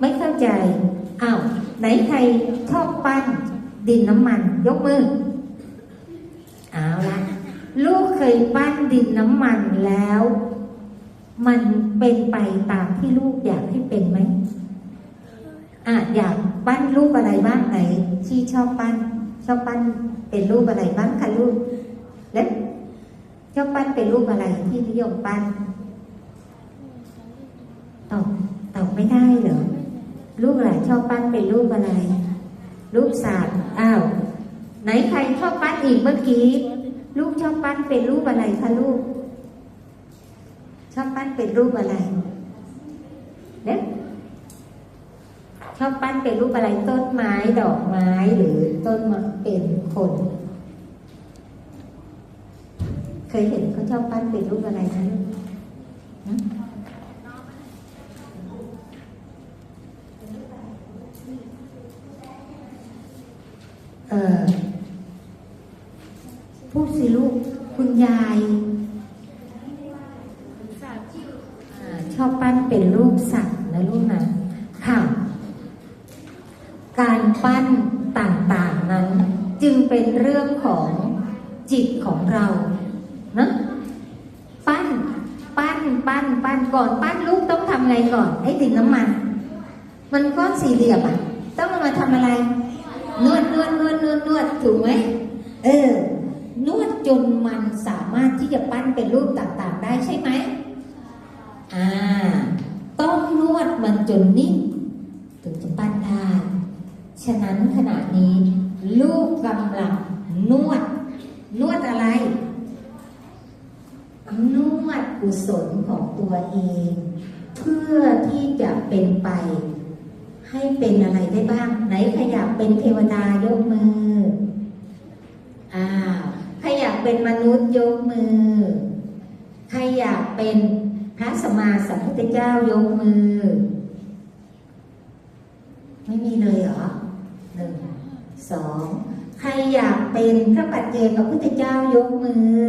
ไม่เข้าใจอ้าวไหนใครชอบปั้นดินน้ำมัน ยกมือเอาละลูกเคยปั้นดินน้ำมันแล้ว มันเป็นไปตามที่ลูกอยากให้เป็นไหมอะอยากปั้นรูปอะไรบ้างไหนที่ชอบปั้น ชอบปั้นเป็นรูปอะไรบ้างคะลูกแล้วชอบปั้นเป็นรูปอะไรที่นิยมปั้นตอบตอบไม่ได้เหรอ ชอบปั้นเป็นรูปอะไร รูปสัตว์อ้าว ไหนใครชอบปั้นอีกเมื่อกี้ ลูกชอบปั้นเป็นรูปอะไรคะลูก ชอบปั้นเป็นรูปอะไรเนี่ยชอบปั้นเป็นรูปอะไรต้นไม้ดอกไม้หรือต้นมะเป็นคน เคยเห็นเขาชอบปั้นเป็นรูปอะไรคะลูก เออพูดสิลูก คุณยายอชอบปั้นเป็นรูปสัตว์นะลูกนะ ค่ะ การปั้นต่างๆนั้น จึงเป็นเรื่องของจิตของเรานะปั้น ปั้น ปั้น ปั้นก่อน ปั้นลูกต้องทำอะไงก่อนไอ้ดินน้ำมัน มันก้อนสี่เหลี่ยมอะ ต้องเอามาทำอะไร นวดนวดนวดนวดนวดถูกไหมเออ นวดจนมันสามารถที่จะปั้นเป็นรูปต่างๆ ได้ใช่ไหมอ่า ต้องนวดมันจนนิ่งถึงจะปั้นได้ ฉะนั้นขณะนี้ ลูกกำลังนวด นวดอะไร นวดกุศลของตัวเอง เพื่อที่จะเป็นไป ให้เป็นอะไรได้บ้าง เป็นเทวดายกมืออ้าวใครอยากเป็นมนุษย์ยกมือ ใครอยากเป็นพระสมมาสัมพุทธเจ้ายกมือ ไม่มีเลยเหรอหนึ่งสอง ใครอยากเป็นพระปัจเจกพุทธเจ้ายกมือ